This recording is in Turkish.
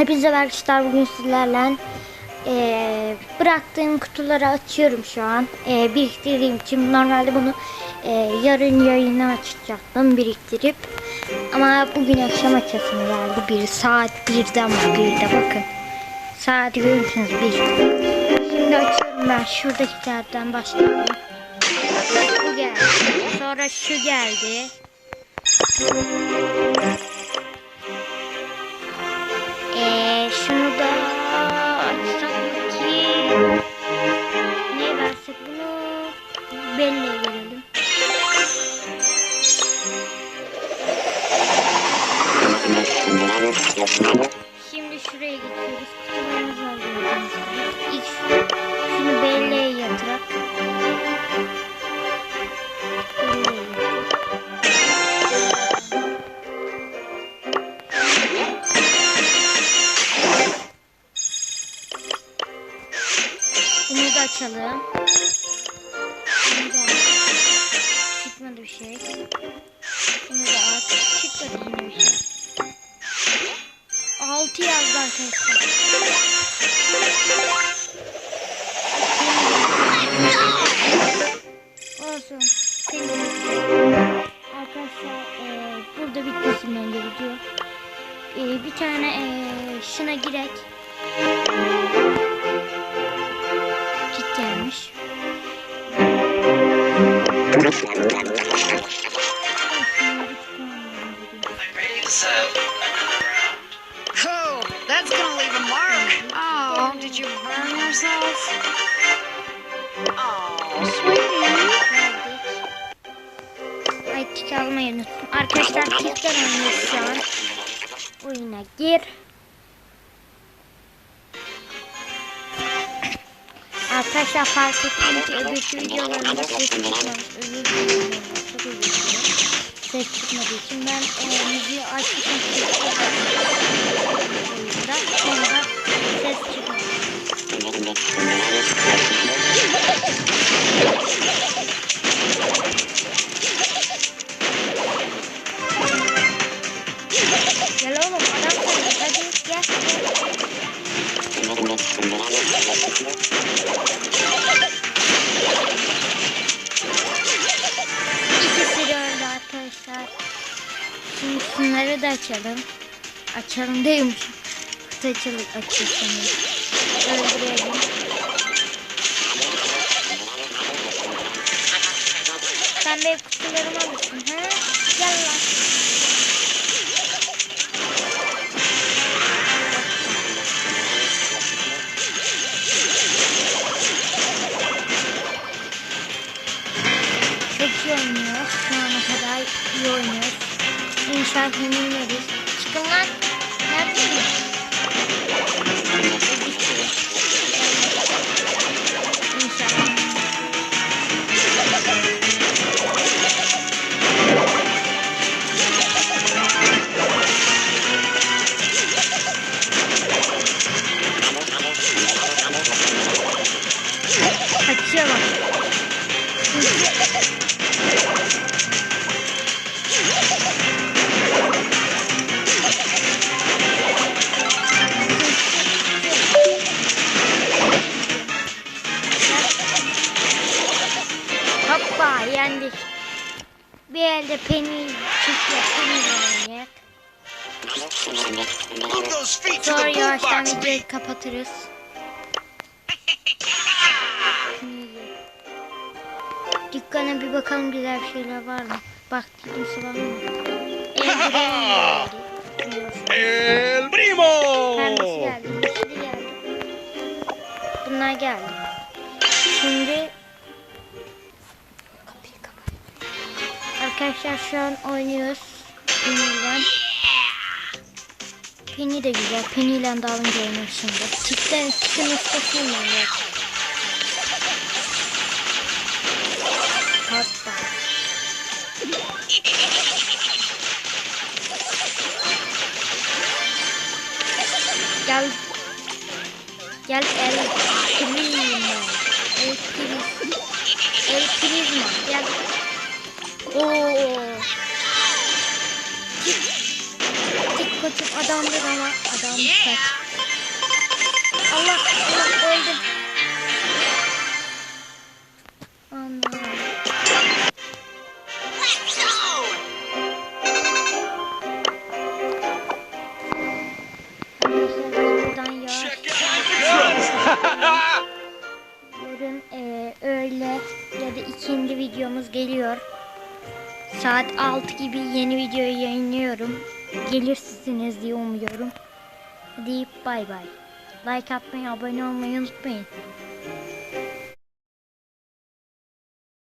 Hepinize arkadaşlar bugün sizlerle eee, bıraktığım kutuları açıyorum şu an. Eee, biriktirdiğim için normalde bunu eee, yarın yayına açacaktım biriktirip. Ama bugün akşam açasım geldi. Bir saat birden birde bakın. Saat görürsünüz bir. Şimdi açıyorum ben şuradakilerden başlayalım. Bu geldi sonra şu geldi Şimdi şuraya gidiyoruz. Kutularımız var gördüğünüz gibi. İlk şu, şunu belleğe yatırak. Bunu da açalım. Bunu da aç. Çıkmadı bir şey. Arkadaşlar. Olsun. Arkadaşlar eee, burada bitmesin bence video. Eee, bir tane eee, şuna girek. Kit gelmiş. Oh, you burn yourself? Oh, sweetie. Ay kit almayı unuttum. Arkadaşlar kitler oynuyoruz şu an. Oyuna gir. Arkadaşlar fark ettim ki öbür videolarımda ses. Çok özür dilerim. Ses çıkmadığı için ben e, müziği açmışım. Açalım. Açalım değilmişim. Kutu açalım. Açalım. Öldürelim. Sen benim kutularımı alırsın. Ha? Gel lan. Çok iyi oynuyoruz. Şu ana kadar iyi oynuyoruz. İnşallah yenilmeriz. Çıkın lan. Neredesiniz? İnşallah. Hoppa yendik. Bir elde penny çıktı. Feet to Sonra yavaştan videoyu kapatırız. Dükkana bir bakalım güzel bir şeyler var mı? Bak kimse var mı? Eldiven Arkadaşlar şu an oynuyoruz. Penny'den. Penny de güzel. Penny ile de alınca oynar şimdi. Tikten tikin ustasıyım ben ya. Hatta. Gel. Gel el primo. El primo. El primo. Gel. Oo. Tik koçum adamdır ama adam kaç. Allah Allah öldüm. Out Yarın eee, öğle ya da ikindi videomuz geliyor. Saat 6 gibi yeni videoyu yayınlıyorum. Gelirsiniz diye umuyorum. Hadi bay bay. Like atmayı, abone olmayı unutmayın.